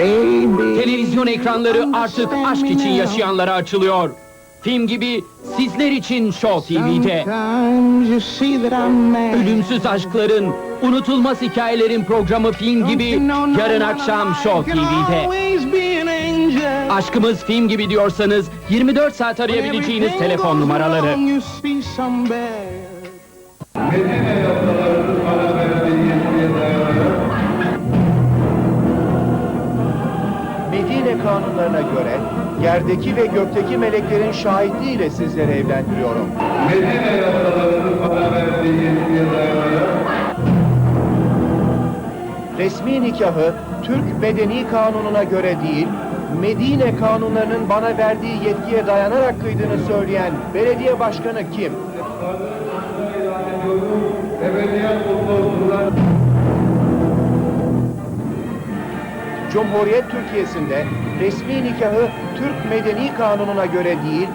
baby. Televizyon ekranları artık aşk için yaşayanlara açılıyor. Film gibi sizler için Show TV'de. Ölümsüz aşkların, unutulmaz hikayelerin programı film gibi yarın akşam Show TV'de. Aşkımız film gibi diyorsanız 24 saat arayabileceğiniz telefon numaraları. Medine kanunlarına göre yerdeki ve gökteki meleklerin şahitliğiyle sizleri evlendiriyorum. Medine yasalarını bana verdiği yetkiye dayanarak Resmi nikahı Türk Medeni Kanunu'na göre değil, Medine kanunlarının bana verdiği yetkiye dayanarak kıydığını söyleyen belediye başkanı kim? Cumhuriyet Türkiye'sinde resmi nikahı Türk Medeni Kanunu'na göre değil,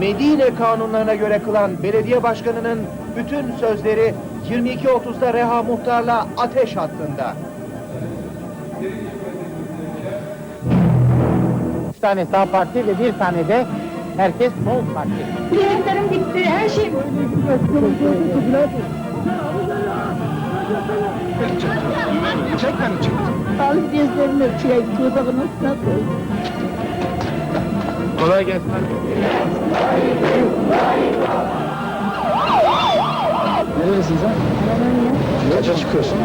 Medine kanunlarına göre kılan belediye başkanının bütün sözleri 22.30'da Reha Muhtar'la ateş hattında. Üç tane sağ parti ve bir tane de herkes sol parti. Yemeklerim bitti, her şey Çek beni çek. Al dizlerini ölçüye, dudağını nasıl? Kolay gelsin. Neredesin sen? Kaça çıkıyorsun?